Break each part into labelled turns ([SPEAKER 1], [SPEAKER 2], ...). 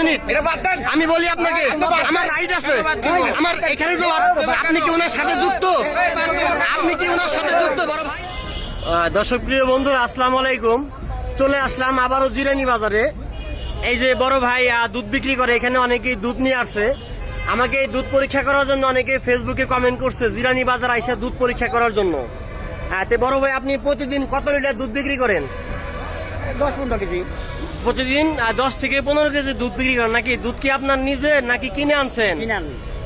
[SPEAKER 1] Minute. আমি বলি আপনাকে আমার রাইট আছে। আমার এখানে যে আপনি কি ওনার সাথে যুক্ত? আপনি কি ওনার সাথে যুক্ত বড় ভাই? দর্শক প্রিয় বন্ধুরা আসসালামু আলাইকুম। চলে আসলাম আবারও জিরানি বাজারে। এই যে বড় ভাই দুধ বিক্রি করে এখানে অনেকেই দুধ নিয়ে আসছে আমাকে এই দুধ পরীক্ষা করার জন্য অনেকে ফেসবুকে কমেন্ট করছে জিরানি বাজার আইসা দুধ পরীক্ষা করার জন্য। হ্যাঁ তে বড় ভাই আপনি প্রতিদিন কত লিটার দুধ বিক্রি করেন?
[SPEAKER 2] দশ পনেরো কেজি।
[SPEAKER 1] প্রতিদিন দশ থেকে পনেরো কেজি দুধ বিক্রি করেন। নাকি দুধ কি আপনার নিজে নাকি কিনে আনছেন?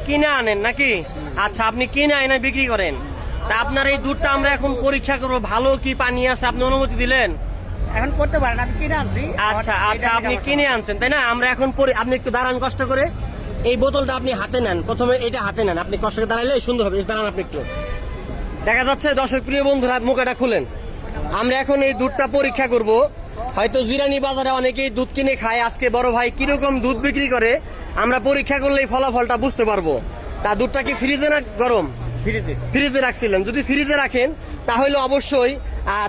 [SPEAKER 2] কিনে
[SPEAKER 1] আনেন। নাকি? আচ্ছা আপনি কিনে আনে বিক্রি করেন। তা আপনার এই দুধটা আমরা এখন পরীক্ষা করব। ভালো কি পানি আছে? আপনি অনুমতি দিলেন?
[SPEAKER 2] এখন করতে পারেন আমি কিনে আনছি।
[SPEAKER 1] আচ্ছা আচ্ছা আপনি কিনে আনছেন তাই না? আমরা এখন আপনি একটু দাঁড়ান কষ্ট করে। এই বোতলটা আপনি হাতে নেন। প্রথমে এটা হাতে নেন। আপনি কষ্ট করে দাঁড়াইলে সুন্দর হবে। দাঁড়ান আপনি একটু। দেখা যাচ্ছে দর্শক প্রিয় বন্ধুরা মুখটা খুলেন। আমরা এখন এই দুধটা পরীক্ষা করব। হয়তো জিরানি বাজারে অনেকেই দুধ কিনে খায়। আজকে বড় ভাই কীরকম দুধ বিক্রি করে আমরা পরীক্ষা করলেই ফলাফলটা বুঝতে পারব। তা দুধটা কি ফ্রিজে না গরম?
[SPEAKER 2] ফ্রিতে
[SPEAKER 1] ফ্রিজে রাখছিলেন। যদি ফ্রিজে রাখেন তাহলে অবশ্যই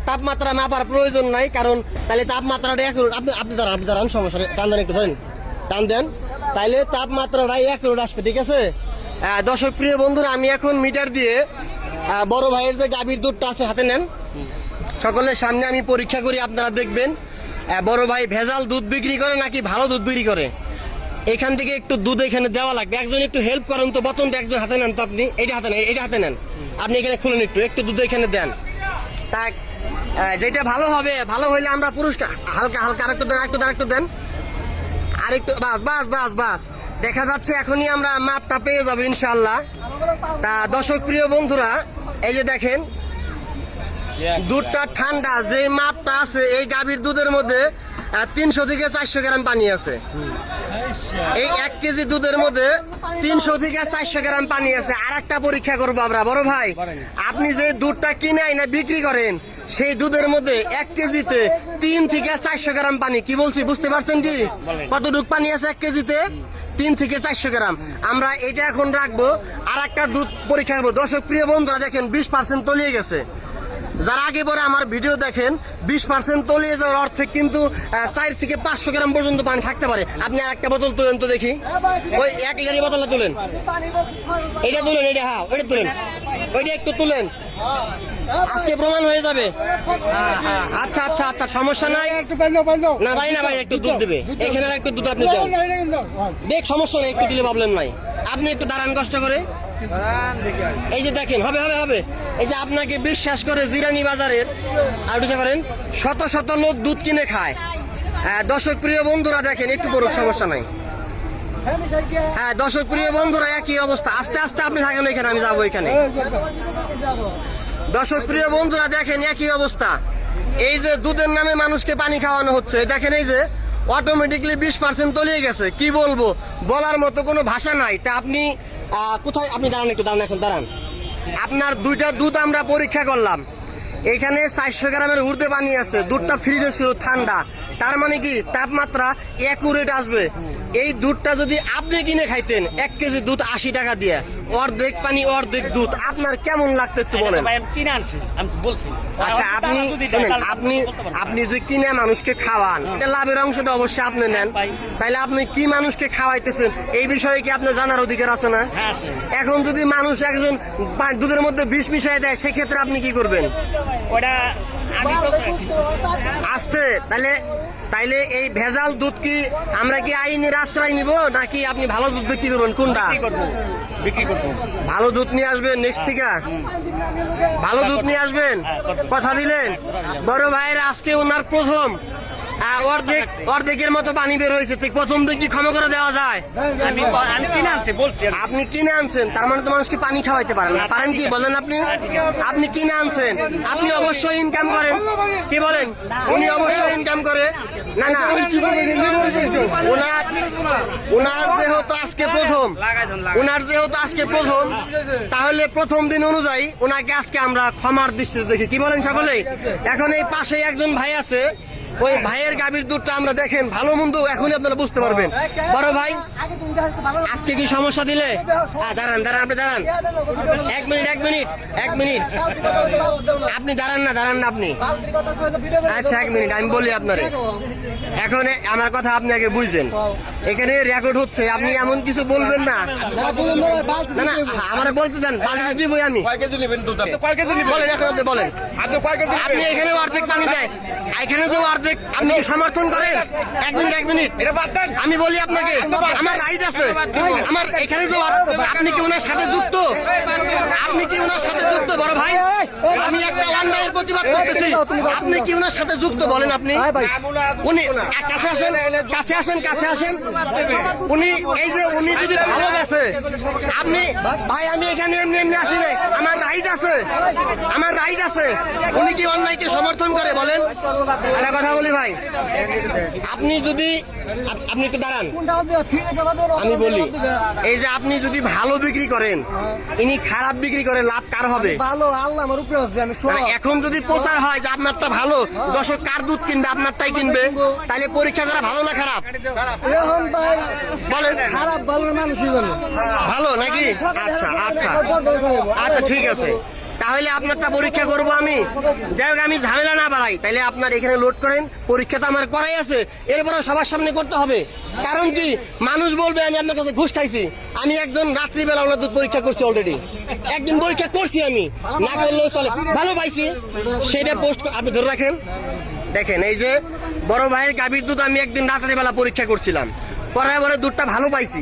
[SPEAKER 1] তাপমাত্রা মাপার প্রয়োজন নাই। কারণ তাহলে তাপমাত্রাটা এক আপনি আপনি দাঁড়ান আপনি দাঁড়ান সমস্যা টান দেন একটু ধরেন। টান দেন। তাইলে তাপমাত্রাটাই এক রোড আসবে ঠিক আছে? দর্শক প্রিয় বন্ধুরা আমি এখন মিটার দিয়ে বড় ভাইয়ের যে গাভীর দুধটা আছে হাতে নেন। সকলের সামনে আমি পরীক্ষা করি, আপনারা দেখবেন। বড় ভাই ভেজাল দুধ বিক্রি করে নাকি ভালো দুধ বিক্রি করে? এখান থেকে একটু দুধ এখানে দেওয়া লাগবে। একজন একটু হেল্প করেন তো, বতনটা একজন হাতে নেন তো আপনি। এটা হাতে নেন, এইটা হাতে নেন। আপনি এখানে খুলুন একটু একটু দুধ এখানে দেন। তা যেটা ভালো হবে, ভালো হইলে আমরা পুরস্কার, হালকা হালকা, আরেকটু দেন, আরেকটু আরেকটু দেন। আরেকটু, বাস বাস বাস বাস। দেখা যাচ্ছে এখনই আমরা মাপটা পেয়ে যাব ইনশাল্লাহ তা দর্শক প্রিয় বন্ধুরা, এই যে দেখেন দুধটা ঠান্ডা যে মাপটা আছে এই গাভীর দুধের মধ্যে তিনশো থেকে চারশো গ্রাম পানি আছে। এই এক কেজি দুধের মধ্যে তিনশো থেকে চারশো গ্রাম পানি আছে। আর একটা পরীক্ষা করব আমরা বড় ভাই। আপনি যে দুধটা কিনে আইনা বিক্রি করেন সেই দুধের মধ্যে এক কেজিতে তিন থেকে চারশো গ্রাম পানি কি বলছি বুঝতে পারছেন কি? কতটুক পানি আছে এক কেজিতে? তিন থেকে চারশো গ্রাম। আমরা এটা এখন রাখব আর একটা দুধ পরীক্ষা করব। দর্শক প্রিয় বন্ধুরা দেখেন বিশ পার্সেন্ট তলিয়ে গেছে। যারা আগে পরে আমার ভিডিও দেখেন, বিশ পার্সেন্ট তলিয়ে যাওয়ার অর্থে কিন্তু চার থেকে পাঁচশো গ্রাম পর্যন্ত পানি থাকতে পারে। আপনি একটা বোতল তুলেন তো দেখি। ওই এক লিটারের বোতলটা তুলেন। এটা তুলেন, এটা হ্যাঁ ওইটা তুলেন। ওইটা একটু তুলেন। আজকে প্রমাণ হয়ে যাবে। আচ্ছা আচ্ছা আচ্ছা সমস্যা নাই। না, ভাই না, ভাই, একটু দুধ দেবে। এখানে একটু দুধ আপনি দেন। দেখ, সমস্যা নেই, একটু দিলে প্রবলেম নাই। আপনি একটু দাঁড়ান কষ্ট করে। এই যে দেখেন হবে হবে হবে। এই যে আপনাকে বিশ্বাস করে জিরানি বাজারের আর দুটো করেন শত শত লোক দুধ কিনে খায়। হ্যাঁ, দর্শক প্রিয় বন্ধুরা দেখেন একটু বড় সমস্যা নাই। হ্যাঁ দর্শক প্রিয় বন্ধুরা একই অবস্থা। আস্তে আস্তে আপনি থাকেন এখানে আমি যাব এখানে দর্শক প্রিয় বন্ধুরা দেখেন একই অবস্থা। এই যে দুধের নামে মানুষকে পানি খাওয়ানো হচ্ছে দেখেন এই যে অটোমেটিকলি বিশ পার্সেন্ট তলিয়ে গেছে। কি বলব? বলার মতো কোনো ভাষা নাই। তা আপনি কোথায়? আপনি দাঁড়ান একটু, দাঁড়ান এখন, দাঁড়ান। আপনার দুইটা দুধ আমরা পরীক্ষা করলাম। এখানে চারশো গ্রামের উর্দে বানিয়ে আছে, দুধটা ফ্রিজে ছিল ঠান্ডা। তার মানে কি? তাপমাত্রা একুরেট আসবে। এই দুধটা যদি আপনি কিনে খাইতেন এক কেজি দুধ আশি টাকা দিয়ে। অর্ধেক পানি অর্ধেক দুধ। আপনার কেমন লাগতো একটু বলেন?
[SPEAKER 2] তো বলছি।
[SPEAKER 1] আচ্ছা আপনি
[SPEAKER 2] তাহলে
[SPEAKER 1] আপনি আপনি যে কিনে মানুষকে খাওয়ান এটা লাভের অংশটা অবশ্যই আপনি নেন। তাইলে আপনি কি মানুষকে খাওয়াইতেছেন? এই বিষয়ে কি আপনার জানার অধিকার আছে না?
[SPEAKER 2] হ্যাঁ,
[SPEAKER 1] এখন যদি মানুষ একজন দুধের মধ্যে বিষ মিশাই দেয় সেক্ষেত্রে আপনি কি করবেন?
[SPEAKER 2] ওটা আমি
[SPEAKER 1] আসতে তাহলে তাইলে এই ভেজাল দুধ কি আমরা কি আইনের আশ্রয় নিব নাকি আপনি ভালো দুধ বিক্রি করবেন? কোনটা?
[SPEAKER 2] বিক্রি করব
[SPEAKER 1] ভালো দুধ নিয়ে আসবেন নেক্সট থেকে? ভালো দুধ নিয়ে আসবেন? কথা দিলেন? বড় ভাইয়ের আজকে ওনার প্রথম অর্ধেক অর্ধেকের মতো পানি বের হয়েছে। ঠিক প্রথম দিন কি ক্ষমা করে দেওয়া যায়?
[SPEAKER 2] আমি আমি কিনে আনছি বলছি
[SPEAKER 1] আপনি কিনে আনছেন তার মানে তো মানুষকে পানি খাওয়াইতে পারেন পারেন কি বলেন আপনি? আপনি কিনে আনছেন আপনি অবশ্যই ইনকাম করেন। কি বলেন? উনি অবশ্যই করে? না না। ওনার যেহেতু আজকে প্রথম, ওনার যেহেতু আজকে প্রথম, তাহলে প্রথম দিন অনুযায়ী ওনাকে আজকে আমরা ক্ষমার দৃষ্টিতে দেখি। কি বলেন সকলে এখন এই পাশে একজন ভাই আছে ওই ভাইয়ের গাভীর দুধটা আমরা দেখেন, ভালো মন্দ এখনই আপনারা বুঝতে পারবেন। বড় ভাই, আজকে কি সমস্যা দিলে? দাঁড়ান দাঁড়ান, আপনি দাঁড়ান। এক মিনিট এক মিনিট এক মিনিট। আপনি দাঁড়ান না দাঁড়ান না আপনি। আচ্ছা এক মিনিট, আমি বলি আপনারে। এখন আমার কথা আপনি আগে বুঝছেন এখানে রেকর্ড হচ্ছে আপনি এমন কিছু বলবেন না। না না আমার বলতে দেন বালতি দিবই আমি। বলেন এখন আপনি বলেন। এখানে অর্ধেক পানি দেয় এখানে যে অর্ধেক আপনি কি সমর্থন করেন? এক মিনিট এক মিনিট। আমি বলি আপনাকে আমার রাইট আছে। আমার এখানে যে আপনি কি ওনার সাথে যুক্ত? আপনি কি ওনার সাথে যুক্ত বড় ভাই? আমি একটা অন্যায়ের প্রতিবাদ করতেছি। আপনি কি ওনার সাথে যুক্ত বলেন আপনি? উনি কাছে আসেন কাছে আসেন কাছে আসেন। উনি এই যে উনি যদি ভালোবাসে আপনি ভাই আমি এখানে এমনি এমনি আসি নাই। আমার রাইট আছে। আমার রাইট আছে। উনি কি অন্যায়কে সমর্থন করে বলেন? একটা কথা বলি ভাই। আপনি যদি আপনি একটু দাঁড়ান। আমি বলি এই যে আপনি যদি ভালো বিক্রি করেন ইনি খারাপ বিক্রি করে লাভ কার হবে?
[SPEAKER 3] ভালো আল্লাহ আমার উপরে
[SPEAKER 1] মানে এখন যদি প্রচার হয় যে আপনারটা ভালো দর্শক কার দুধ কিনবে আপনারটাই কিনবে। তাহলে পরীক্ষা যারা ভালো না খারাপ? বলেন।
[SPEAKER 3] খারাপ ভালো মানুষই
[SPEAKER 1] ভালো নাকি? আচ্ছা আচ্ছা। আচ্ছা ঠিক আছে। তাহলে আপনারটা পরীক্ষা করব আমি। যাই হোক, আমি ঝামেলা না বাড়াই। তাহলে আপনার এখানে লোড করেন। পরীক্ষা তো আমার করাই আছে। এরপরে সবার সামনে করতে হবে। কারণ কি? মানুষ বলবে, আমি আপনার কাছে ঘুষ খাইছি। আমি একজন রাত্রিবেলা ওনার দুধ পরীক্ষা করছি অলরেডি একদিন পরীক্ষা করছি আমি। না করলেও চলে। ভালো পাইছি। সেটা পোস্ট আপনি ধরে রাখেন। দেখেন, এই যে বড় ভাইয়ের গাভীর দুধ আমি একদিন রাত্রিবেলা পরীক্ষা করছিলাম। পরে পরে দুধটা ভালো পাইছি।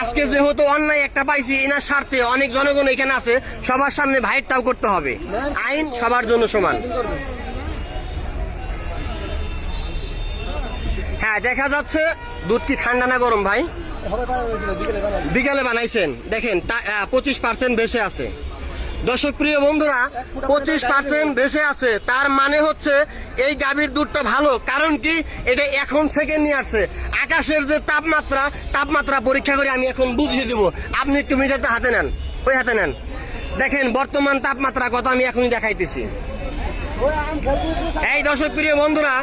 [SPEAKER 1] আজকে যেহেতু অন্যায় একটা পাইছি এনার স্বার্থে অনেক জনগণ এখানে আছে, সবার সামনে ভাইয়েরটাও করতে হবে। আইন সবার জন্য সমান। হ্যাঁ দেখা যাচ্ছে দুধ কি ঠান্ডা না গরম ভাই?
[SPEAKER 3] বিকালে
[SPEAKER 1] বানাইছেন। দেখেন পঁচিশ পার্সেন্ট বেশি আছে। দর্শক প্রিয় বন্ধুরা, পঁচিশ পার্সেন্ট বেশি আছে। তার মানে হচ্ছে এই গাভীর দুধটা ভালো। কারণ কি? এটা এখন থেকে নিয়ে আসছে। আকাশের যে তাপমাত্রা তাপমাত্রা পরীক্ষা করে আমি এখন বুঝিয়ে দেবো। আপনি একটু মিটারটা হাতে নেন। ওই হাতে নেন। দেখেন, বর্তমান তাপমাত্রা কত আমি এখনই দেখাইতেছি। এই দর্শক প্রিয় বন্ধুরা,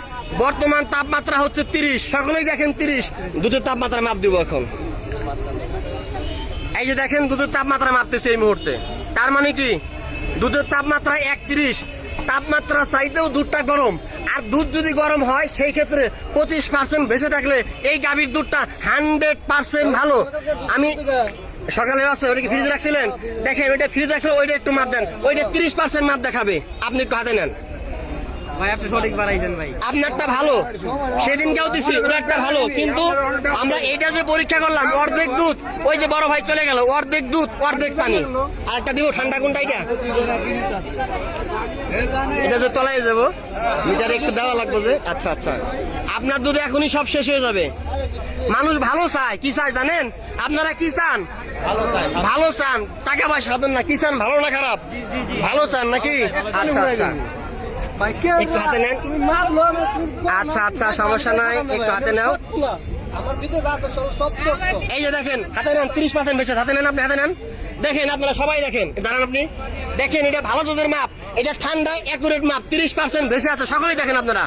[SPEAKER 1] বর্তমান তাপমাত্রা হচ্ছে তিরিশ। সকলেই দেখেন তিরিশ। দুধের তাপমাত্রা মাপ দিব এখন। এই যে দেখেন, দুধের তাপমাত্রা মাপতেছে এই মুহূর্তে। তার মানে কি? দুধের তাপমাত্রা একত্রিশ। তাপমাত্রা চাইতেও দুধটা গরম। আর দুধ যদি গরম হয়, সেই ক্ষেত্রে পঁচিশ পার্সেন্ট ভেসে থাকলে এই গাভীর দুধটা হান্ড্রেড পার্সেন্ট ভালো। আমি সকালে আছে ওটা কি ফ্রিজে রাখছিলেন? দেখেন, ওইটা ফ্রিজ রাখছিলেন ওইটা একটু মাপ দেন। ওইটা তিরিশ পার্সেন্ট মাপ দেখাবে। আপনি একটু হাতে নেন।
[SPEAKER 2] ভাই আপনি সঠিক বাড়াইছেন ভাই।
[SPEAKER 1] আপনারটা ভালো। সেদিনকেও দিছি একটা ভালো। কিন্তু আমরা এটা যে পরীক্ষা করলাম অর্ধেক দুধ ওই যে বড় ভাই চলে গেল অর্ধেক দুধ অর্ধেক পানি। আর একটা দিব ঠান্ডা কোনটা এটা? এটা যে তলায় যাব মিটারে একটু দেওয়া লাগবে যে। আচ্ছা আচ্ছা। আপনার দুধ এখনই সব শেষ হয়ে যাবে। মানুষ ভালো চায় কি চায় জানেন? আপনারা কি চান? ভালো চান। টাকা পয়সা দেন না কি চান? ভালো না খারাপ? ভালো চান নাকি? আচ্ছা আচ্ছা। একটু হাতে নেন। আচ্ছা, আচ্ছা, সমস্যা নাই, একটু হাতে নাও। এই যে দেখেন হাতে নেন তিরিশ পার্সেন্ট বেশি হাতে নেন আপনি হাতে নেন। দেখেন আপনারা সবাই দেখেন। দাঁড়ান আপনি। দেখেন এটা ভালো দুধের মাপ। এটা ঠান্ডা অ্যাকুরেট মাপ। তিরিশ পার্সেন্ট বেশি আছে। সকলেই দেখেন আপনারা।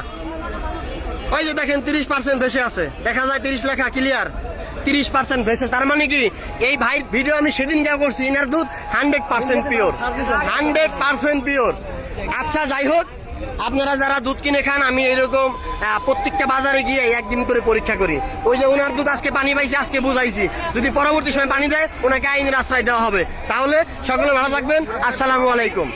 [SPEAKER 1] ওই যে দেখেন তিরিশ পার্সেন্ট বেশি আছে। দেখা যায় তিরিশ লেখা ক্লিয়ার তিরিশ পার্সেন্ট বেশি তার মানে কি? এই ভাই ভিডিও আমি সেদিন যা করছি ইনার দুধ hundred percent pure hundred percent pure আচ্ছা যাই হোক আপনারা যারা দুধ কিনে খান, আমি এরকম প্রত্যেকটা বাজারে গিয়ে একদিন করে পরীক্ষা করি। ওই যে ওনার দুধ আজকে পানি পাইছি, আজকে বুঝাইছি। যদি পরবর্তী সময় পানি দেয়, ওনাকে আইনের আশ্রয় দেওয়া হবে। তাহলে সকলে ভালো থাকবেন। আসসালামু আলাইকুম।